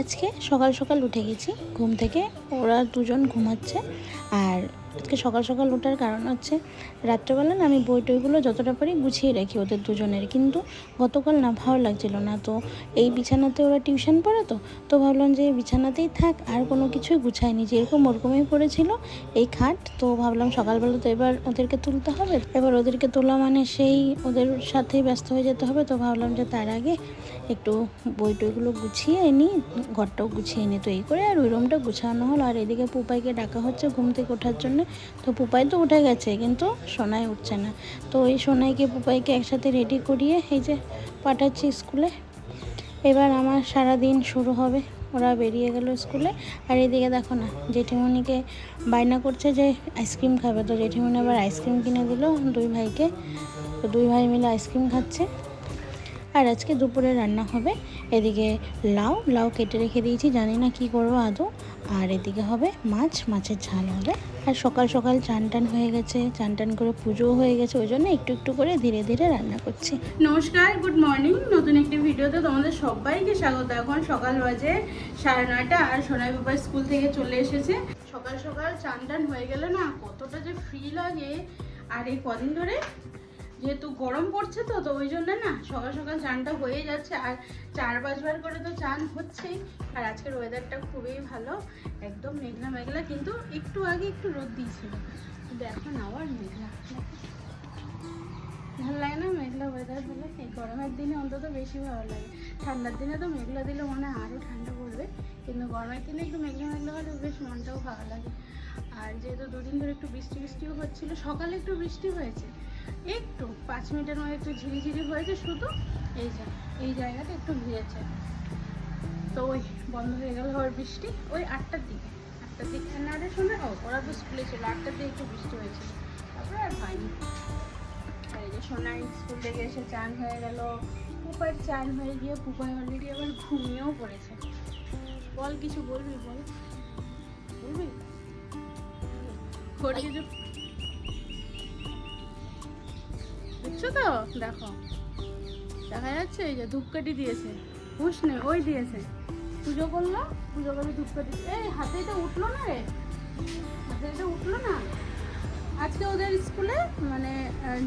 আজকে সকাল সকাল উঠে গেছি। ঘুম থেকে ওরা দুজন ঘুমাচ্ছে। আর আজকে সকাল সকাল ওঠার কারণ হচ্ছে রাত্রেবেলা না আমি বই টইগুলো যতটা পারি গুছিয়ে রাখি ওদের দুজনের। কিন্তু গতকাল না ভালো লাগছিল না। তো এই বিছানাতে ওরা টিউশন পড়ে তো তো ভাবলাম যে বিছানাতেই থাক, আর কোনো কিছুই গুছাইনি যেরকম ওরকমই পড়েছিল এই খাট, তো ভাবলাম সকালবেলা তো এবার ওদেরকে তুলতে হবে। এবার ওদেরকে তোলা মানে সেই ওদের সাথেই ব্যস্ত হয়ে যেতে হবে। তো ভাবলাম যে তার আগে একটু বই টইগুলো গুছিয়ে নিই, ঘরটাও গুছিয়ে নিই। তো এই করে আর ওই রুমটা গুছানো হলো। আর এদিকে পুপাইকে ডাকা হচ্ছে ঘুম থেকে ওঠার জন্য। তো পুপাই তো উঠে গেছে, কিন্তু সোনাই উঠছে না। তো ওই সোনাইকে, পুপাইকে একসাথে রেডি করিয়ে এই যে পাঠাচ্ছি স্কুলে। এবার আমার সারা দিন শুরু হবে। ওরা বেরিয়ে গেল স্কুলে। আর এদিকে দেখো না, জেঠিমণিকে বায়না করছে যে আইসক্রিম খাবে। তো জেঠিমণি আবার আইসক্রিম কিনে দিল দুই ভাইকে। তো দুই ভাই মিলে আইসক্রিম খাচ্ছে। আর আজকে দুপুরে রান্না হবে এদিকে লাউ লাউ কেটে রেখে দিয়েছি, জানি না কি করব আদৌ। আর এদিকে হবে মাছ, মাছের ঝাল হবে। আর সকাল সকাল চান টান হয়ে গেছে, চান টান করে পুজোও হয়ে গেছে, ওই জন্য একটু একটু করে ধীরে ধীরে রান্না করছি। নমস্কার, গুড মর্নিং। নতুন একটি ভিডিওতে তোমাদের সবাইকে স্বাগত। এখন সকাল বাজে সাড়ে নয়টা আর সোনাই বাবা স্কুল থেকে চলে এসেছে। সকাল সকাল চান টান হয়ে গেলে না কতটা যে ফ্রি লাগে। আর এই কদিন ধরে যেহেতু গরম পড়ছে তো তো ওই জন্য না সকাল সকাল চানটা হয়ে যাচ্ছে। আর চার পাঁচবার করে তো চান হচ্ছেই। আর আজকের ওয়েদারটা খুবই ভালো, একদম মেঘলা মেঘলা, কিন্তু একটু আগে একটু রোদ দিয়েছিল কিন্তু এখন আবার মেঘলা। ভালো লাগে না মেঘলা ওয়েদার হলে এই গরমের দিনে অন্তত বেশি ভালো লাগে। ঠান্ডার দিনে তো মেঘলা দিলে মনে হয় আরও ঠান্ডা পড়বে। কিন্তু গরমের দিনে একটু মেঘলা মেঘলা হলে বেশ মনটাও ভালো লাগে। আর যেহেতু দুদিন ধরে একটু বৃষ্টি বৃষ্টিও হচ্ছিল, সকালে একটু বৃষ্টি হয়েছে। একটু পাঁচ মিনিটের মধ্যে একটু ঝিরিঝিরি হয়েছে শুধু। এই যা এই জায়গাটা একটু ভিজেছে তো ওই বন্ধ হয়ে গেল ওর বৃষ্টি। ওই আটটার দিকে আটটার দিকে। না রে শোনে ও ওরা তো স্কুলে ছিল আটটার দিকে একটু বৃষ্টি হয়েছে। তারপরে আর হয়নি। আর এই যে সোনাই স্কুল থেকে এসে চান হয়ে গেল। পুপার চান হয়ে গিয়ে পুপাই অলরেডি আবার ঘুমিয়েও পড়েছে। বল কিছু বলবি বল। বলবি? ওর কিছু দেখছ তো? দেখো। দেখা যাচ্ছে এই যে ধূপকাঠি দিয়েছে। হুশ নে, ওই দিয়েছে। পুজো করল, পুজো করে ধূপকাঠি। এই হাতে এটা উঠল না রে। হাতে এটা উঠল না। আজকে ওদের স্কুলে মানে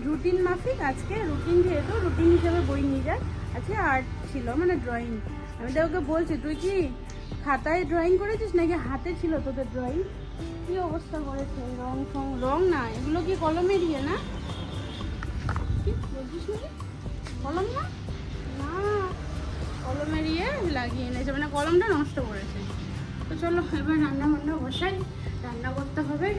রুটিন মাফিক, আজকে রুটিন যেহেতু, রুটিন হিসেবে বই নিয়ে যায়। আজকে আর্ট ছিল মানে ড্রয়িং। আমি তো ওকে বলছি, তুই কি খাতায় ড্রয়িং করেছিস নাকি হাতে ছিল তোদের ড্রয়িং? কী অবস্থা করেছে? রং ফং, রং না, এগুলো কি কলমে দিয়ে না? কলম না? না, কলমের ইয়ে লাগিয়ে এনেছে মানে কলমটা নষ্ট করেছে। তো চলো, এবার রান্না বান্না বসাই, রান্না করতে হবে।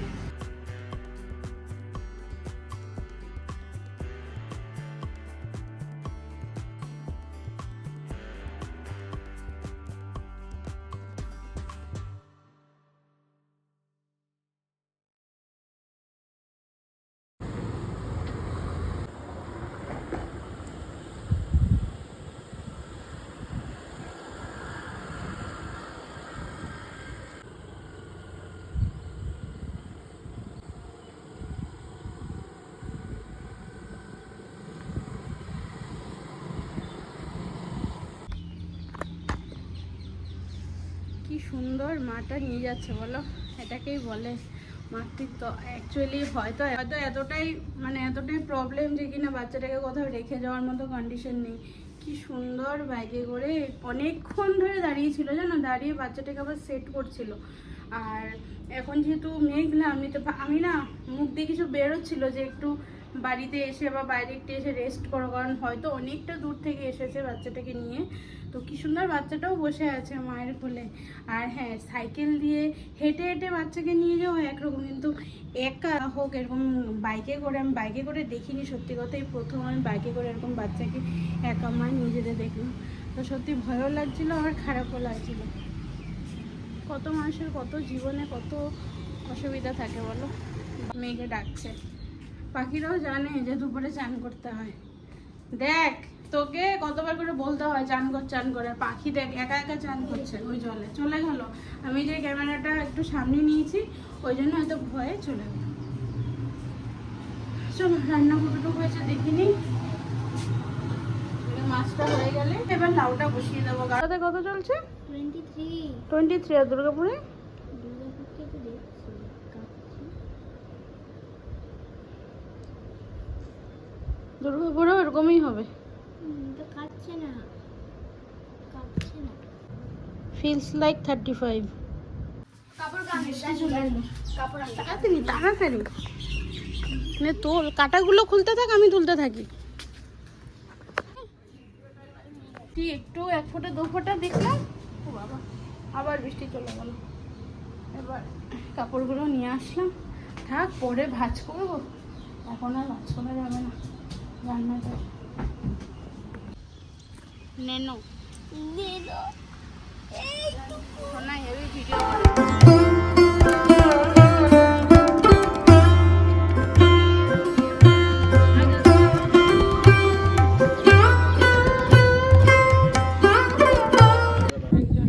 মাটা নিয়ে যাচ্ছে, বলো? এটাকেই বলে মাটির তো অ্যাকচুয়ালি হয়তো হয়তো এতটাই মানে এতটাই প্রবলেম যে কিনা বাচ্চাটাকে কোথাও রেখে যাওয়ার মতো কন্ডিশন নেই। কি সুন্দর বাইকে করে অনেকক্ষণ ধরে দাঁড়িয়েছিল জানো? দাঁড়িয়ে বাচ্চাটাকে আবার সেট করছিল। আর এখন যেহেতু মেঘলা, আমি তো আমি না মুখ দিয়ে কিছু বেরোচ্ছিল যে একটু বাড়িতে এসে বা বাইরে একটু এসে রেস্ট করো, কারণ হয়তো অনেকটা দূর থেকে এসেছে বাচ্চাটাকে নিয়ে। তো কি সুন্দর বাচ্চাটাও বসে আছে মায়ের কোলে। আর হ্যাঁ সাইকেল দিয়ে হেঁটে হেঁটে বাচ্চাকে নিয়ে যাওয়া একরকম, কিন্তু একা হোক এরকম বাইকে করে, আমি বাইকে করে দেখিনি সত্যি কথা, এই প্রথম আমি বাইকে করে এরকম বাচ্চাকে একা মা নিয়ে যেতে দেখলাম। তো সত্যি ভয়ও লাগছিল আর খারাপও লাগছিল। কত মানুষের কত জীবনে কত অসুবিধা থাকে বলো? মেয়েকে ডাকছে। পাখিরাও জানে যে দুপুরে চান করতে হয়। দেখ তোকে কতবার করে বলতে হয় চান কর চান করে পাখি দেখ একা একা চান করছে ওই জলে। চলে গেল। আমি যে ক্যামেরাটা একটু সামনে নিয়েছি ওই জন্য হয়তো ভয়ে চলে গেল। চলো রান্না কতটুকু হয়েছে দেখিনি মাছটা হয়ে গেলে এবার লাউটা বসিয়ে দেবো। গাড়াতে কত চলছে? টোয়েন্টি থ্রি টোয়েন্টি থ্রি আর দুর্গাপুর থেকে দেখছি কাঁপছি দুর্গাপুরেও এরকমই হবে। না। না। ফিলস লাইক থার্টি ফাইভ তাড়াতাড়ি তাড়াতাড়ি নে তোল কাটাগুলো খুলতে থাক আমি তুলতে থাকি। তুই একটু এক ফোঁটা দু ফোঁটা দেখলাম ও বাবা আবার বৃষ্টি চলে গেল। এবার কাপড়গুলো নিয়ে আসলাম। থাক পরে ভাজ করব। এখন আর ভাজ করা যাবে না। রান্নাটা নেনো শোনা হেভি ভিডিও করে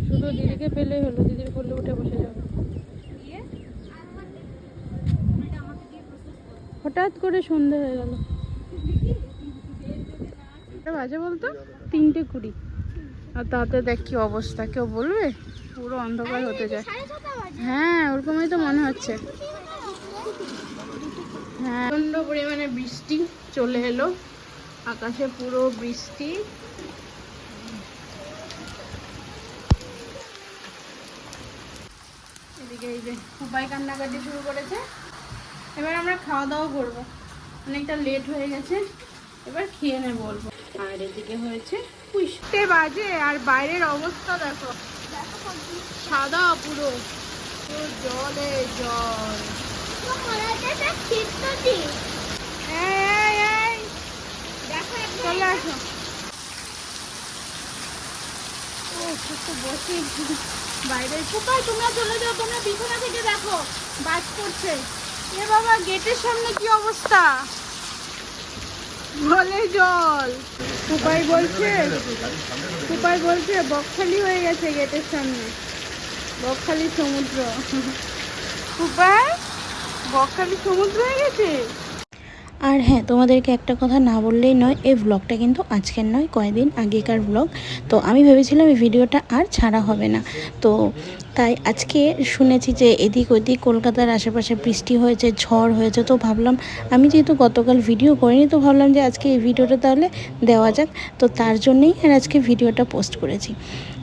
শুধু দিদিকে পেলেই হলো দিদির কোলে উঠে বসে যাবে হঠাৎ করে সন্ধে হয়ে গেল। বাজে বলতো? তিনটে কুড়ি। আর তাতে দেখ কি অবস্থা, কেউ বলবে? পুরো অন্ধকার হতে যায়। হ্যাঁ ওরকমই তো মনে হচ্ছে। হ্যাঁ প্রচণ্ড পরিমাণে বৃষ্টি চলে এলো। আকাশে পুরো বৃষ্টি। এদিকে এই যে উপায় কান্নাকাটি শুরু করেছে। এবার আমরা খাওয়া দাওয়া করব। অনেকটা লেট হয়ে গেছে। এবার খেয়ে নেব বলব আর এদিকে হয়েছে পুষতে বাজে আর বাইরের অবস্থা দেখো। সাদা পুরো। পুরো জলে জল। চলে আসো। বসে। বাইরে কোথায় তোমরা চলে যাও তোমরা বিছানা থেকে দেখো। বাজ পড়ছে। এ বাবা গেটের সামনে কি অবস্থা? জলে জল। কুপাই বলছে কুপাই বলছে, বকখালি হয়ে গেছে গেটের সামনে। বকখালি সমুদ্র। কুপাই বকখালি সমুদ্র হয়ে গেছে? আর হ্যাঁ তোমাদেরকে একটা কথা না বললেই নয়, এই ব্লগটা কিন্তু আজকের নয়, কয়েকদিন আগেকার ব্লগ তো আমি ভেবেছিলাম এই ভিডিওটা আর ছাড়া হবে না। তো তাই আজকে শুনেছি যে এদিক ওদিক কলকাতার আশেপাশে বৃষ্টি হয়েছে, ঝড় হয়েছে, তো ভাবলাম আমি যেহেতু গতকাল ভিডিও করিনি, তো ভাবলাম যে আজকে এই ভিডিওটা তাহলে দেওয়া যাক। তো তার জন্যেই আর আজকে ভিডিওটা পোস্ট করেছি।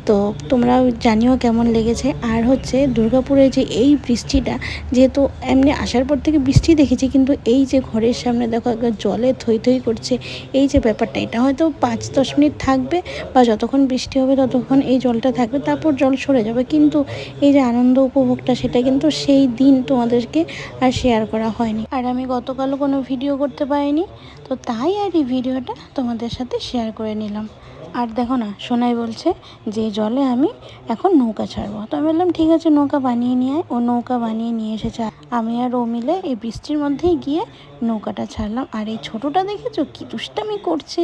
তো তোমরাও জানিও কেমন লেগেছে। আর হচ্ছে দুর্গাপুরে যে এই বৃষ্টিটা, যেহেতু এমনি আসার পর থেকে বৃষ্টি দেখেছি, কিন্তু এই যে ঘরের সামনে দেখো একবার জলে থই থই করছে, এই যে ব্যাপারটা, এটা হয়তো পাঁচ দশ মিনিট থাকবে বা যতক্ষণ বৃষ্টি হবে ততক্ষণ এই জলটা থাকবে, তারপর জল সরে যাবে। কিন্তু এই যে আনন্দ উপভোগটা, সেটা কিন্তু সেই দিন তোমাদেরকে আর শেয়ার করা হয়নি। আর আমি গতকালও কোনো ভিডিও করতে পারিনি, তো তাই আর এই ভিডিওটা তোমাদের সাথে শেয়ার করে নিলাম। আর দেখো না, সোনাই বলছে যে জলে আমি এখন নৌকা ছাড়বো। তো আমি বললাম, ঠিক আছে, নৌকা বানিয়ে নিয়ে আয়। ও নৌকা বানিয়ে নিয়ে এসেছে। আমি আর ও মিলে এই বৃষ্টির মধ্যেই গিয়ে নৌকাটা ছাড়লাম। আর এই ছোটোটা দেখেছ কি দুষ্টামি করছে?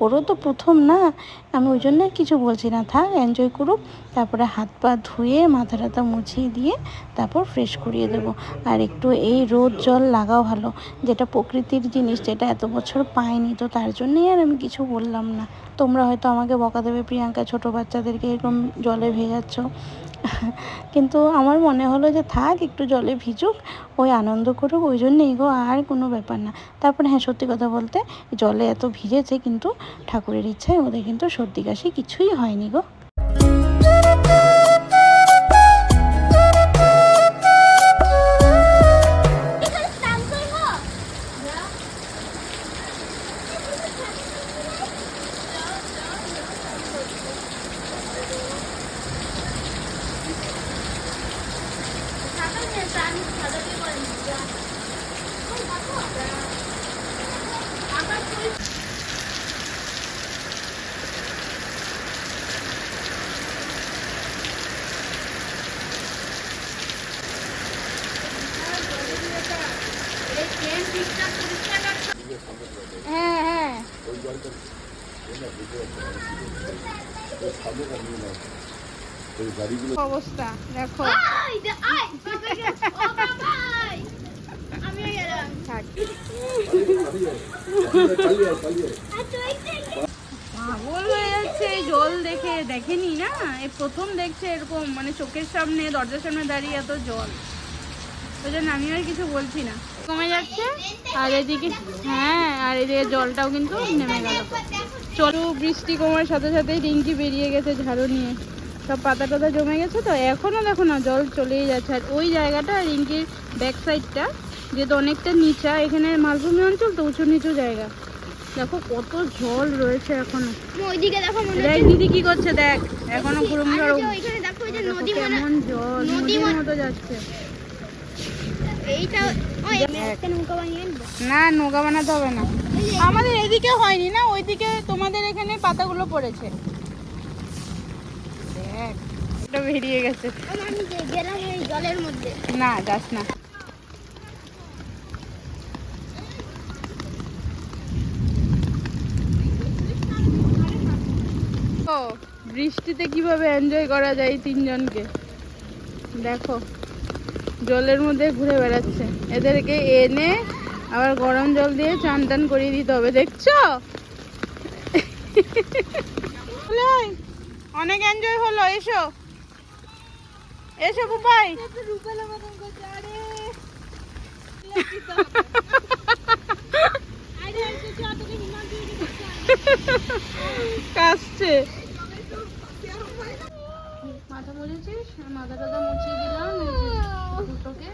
ওরও তো প্রথম না। আমি ওই জন্য কিছু বলছি না। থাক এনজয় করুক। তারপরে হাত পা ধুয়ে মাথা টাথা মুছিয়ে দিয়ে তারপর ফ্রেশ করিয়ে দেবো। আর একটু এই রোদ জল লাগাও ভালো। যেটা প্রকৃতির জিনিস, যেটা এত বছর পাইনি, তো তার জন্যই আর আমি কিছু বললাম না। তোমরা হয়তো আমাকে বকা দেবে, প্রিয়াঙ্কা, ছোট বাচ্চাদেরকে এরকম জলে ভেজাচ্ছ। কিন্তু আমার মনে হলো যে থাক, একটু জলে ভিজুক, ওই আনন্দ করুক, ওই জন্যই গো, আর কোনো ব্যাপার না। তারপরে হ্যাঁ সত্যি কথা বলতে, জলে এত ভিজেছে কিন্তু ঠাকুরের ইচ্ছায় ওদের কিন্তু সর্দি কাশি কিছুই হয়নি গো। অবস্থা দেখো। পাগল হয়ে যাচ্ছে এই জল দেখে দেখেনি না? এই প্রথম দেখছে এরকম মানে চোখের সামনে দরজার সামনে দাঁড়িয়ে এত জল। ওই জন্য আমি আর কিছু বলছি না। কমে যাচ্ছে? আর এদিকে হ্যাঁ আর এদিকে জলটাও কিন্তু নেমে গেল। চলো বৃষ্টি কমার সাথে সাথেই রিঙ্কি বেরিয়ে গেছে ঝাড়ু নিয়ে। সব পাতা টাতা জমে গেছে তো এখনও দেখো না জল চলেই যাচ্ছে। আর ওই জায়গাটা রিঙ্কির ব্যাক সাইডটা যেহেতু অনেকটা নিচা এখানে মালভূমি অঞ্চল তো উঁচু নিচু জায়গা। দেখো কত জল রয়েছে এখনও। ওইদিকে দেখো মনে দেখ দিদি কি করছে দেখ। এখনও যে ওইখানে দেখো ওই যে নদী মনে কেমন জল নদী নদীর মতো যাচ্ছে। এইটা ওই একটা নৌকা বানিয়ে না নৌকা বানাতে হবে না। আমাদের এদিকে হয়নি না ওইদিকে তোমাদের এখানে পাতাগুলো পড়েছে। দেখ। এটা বেরিয়ে গেছে। আমি গেলাম এই জলের মধ্যে। না যাস না। ও বৃষ্টিতে কীভাবে এনজয় করা যায় তিনজনকে? দেখো জলের মধ্যে ঘুরে বেড়াচ্ছে। এদেরকে এনে আবার গরম জল দিয়ে চান টান করিয়ে দিতে হবে, দেখছ? অনেক এনজয় হলো, এসো। এসো বুবাই কাশছে। মাথা মুছেছিস? মাথা টাথা মুছিয়ে দিলাম দুটোকে।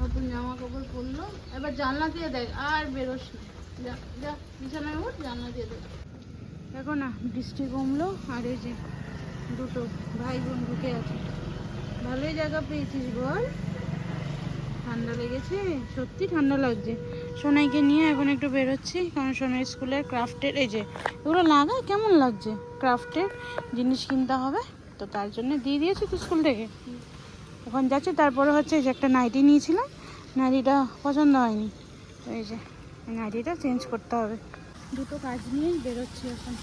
নতুন জামা কাপড় পরলো। এবার জানলা দিয়ে দেখ, আর বেরোস না। যা যা, বিছানায় উঠ, জানলা দিয়ে দেখ। দেখো না, বৃষ্টি কমলো, আর এই যে দুটো ভাই বোন ঢুকে আছে। ভালোই জায়গা পেয়েছিস বল। ঠান্ডা লেগেছে, সত্যি ঠান্ডা লাগছে। সোনাইকে নিয়ে এখন একটু বেরোচ্ছি, কারণ সোনাই স্কুলের ক্রাফটের, এই যে, এগুলো লাগা কেমন লাগছে? ক্রাফটের জিনিস কিনতে হবে, তো তার জন্য দিয়ে দিয়েছি তো স্কুল থেকে। এখন যাচ্ছে, তারপরে হচ্ছে যে একটা নাইটি নিয়েছিলাম। নাইটিটা পছন্দ হয়নি। এই যে নাইটিটা চেঞ্জ করতে হবে। দুটো কাজ নিয়েই বেরোচ্ছি এখন।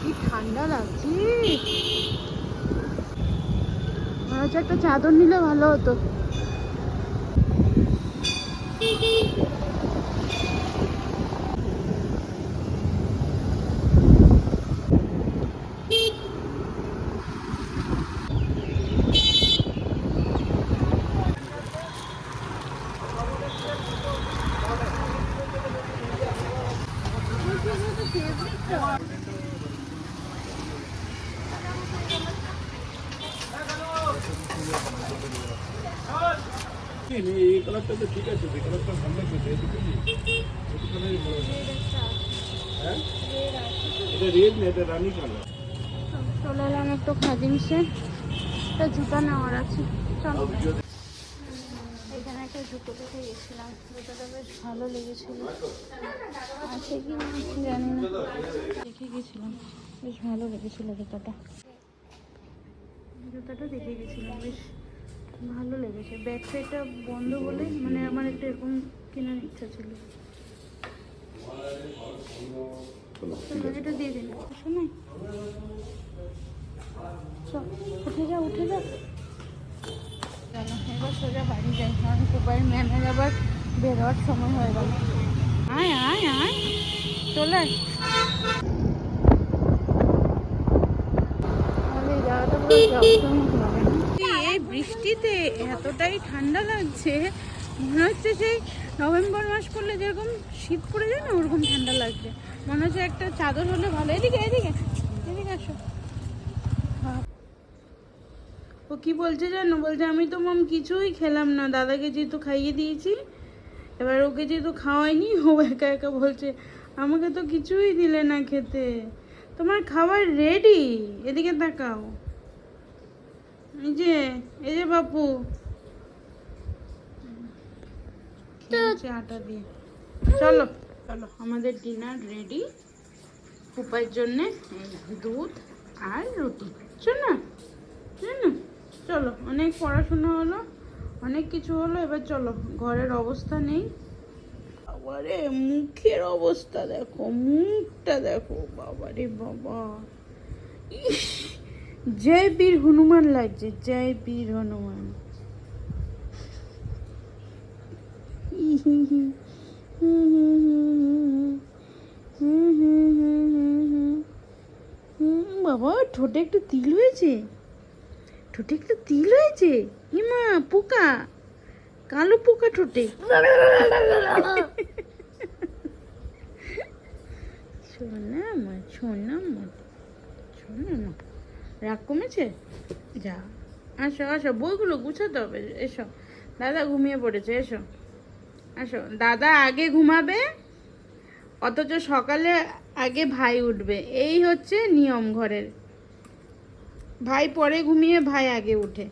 কি ঠান্ডা লাগছে। একটা চাদর নিলে ভালো হতো। এই কালারটা তো ঠিক আছে এই কালারটা ভালো লাগছে হ্যাঁ? এটা রেড না এটা রানী কালার। চলে এলাম একটু খাদিমসে। একটা জুতা নেওয়ার আছে। চলো। এখানে জুতো দেখে গেছিলাম জুতোটা বেশ ভালো লেগেছিল। আছে কি জানি না। দেখে গেছিলাম, বেশ ভালো লেগেছিল জুতোটা। জুতোটা দেখে গেছিলাম, বেশ ভালো লেগেছে। ব্যাক সাইডটা বন্ধ বলে মানে আমার একটা এরকম কেনার ইচ্ছা ছিল। এটা দিয়ে দিন। শোনাই উঠে যা উঠে যা। সোজা বাড়ি যাই, কারণ আবার সময় হয়ে আয় আয় আয়, চলে? এই বৃষ্টিতে এতটাই ঠান্ডা লাগছে, মনে হচ্ছে সেই নভেম্বর মাস পড়লে যেরকম শীত পড়ে যায় না, ওরকম ঠান্ডা লাগছে। মনে হচ্ছে একটা চাদর হলে ভালো। এদিকে এদিকে এদিকে আসো ও কি বলছে জানো? বলছে আমি তো মাম কিছুই খেলাম না। দাদাকে যেহেতু খাইয়ে দিয়েছি এবার ওকে যেহেতু খাওয়াইনি ও একা একা বলছে আমাকে তো কিছুই দিলে না খেতে। তোমার খাবার রেডি এদিকে তাকাও। এই যে এই যে বাপু। আটা দিয়ে। চলো চলো আমাদের ডিনার রেডি উপায়ের জন্যে দুধ আর রুটি। শোনো শোনো। চলো, অনেক পড়াশোনা হলো, অনেক কিছু হলো, এবার চলো, ঘরের অবস্থা নেই। বাবারে মুখের অবস্থা দেখো, মুখটা দেখো, বাবারে বাবা। জয় বীর হনুমান লাগছে, জয় বীর হনুমান। বাবা, ঠোঁটে একটু তিল হয়েছে? ঠোঁটে একটু তিল হয়েছে হিমা পোকা। কালো পোকা ঠোঁটে। শোনা মা শোনা মা। রাগ কমেছে? যা, আসো আসো, বইগুলো গুছাতে হবে, এসো। দাদা ঘুমিয়ে পড়েছে, এসো। আসো, দাদা আগে ঘুমাবে, অথচ সকালে আগে ভাই উঠবে। এই হচ্ছে নিয়ম ঘরের। ভাই পরে ঘুমিয়ে, ভাই আগে উঠে।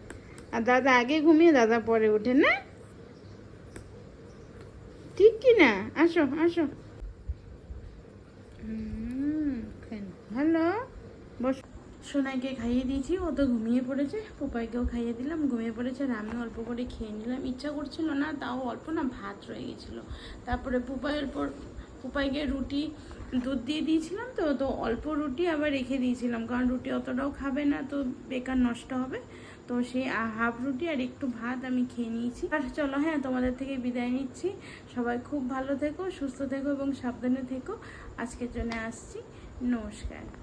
আর দাদা আগে ঘুমিয়ে, দাদা পরে উঠে, না? ঠিক কি না? আসো আসো। ভালো বস। সোনাইকে খাইয়ে দিয়েছি, ও তো ঘুমিয়ে পড়েছে। পোপাইকেও খাইয়ে দিলাম, ঘুমিয়ে পড়েছে আর আমি অল্প করে খেয়ে নিলাম। ইচ্ছা করছিল না, তাও অল্প না, ভাত রয়ে গেছিল। তারপরে পোপাইয়ের পর পোপাইকে রুটি দুধ দিয়ে দিয়েছিলাম তো তো অল্প রুটি আবার রেখে দিয়েছিলাম। কারণ রুটি অতটাও খাবে না, তো বেকার নষ্ট হবে। তো সেই হাফ রুটি আর একটু ভাত আমি খেয়ে নিয়েছি। আর চলো হ্যাঁ তোমাদের থেকে বিদায় নিচ্ছি। সবাই খুব ভালো থেকো, সুস্থ থেকো এবং সাবধানে থেকো। আজকের জন্য আসছি। নমস্কার।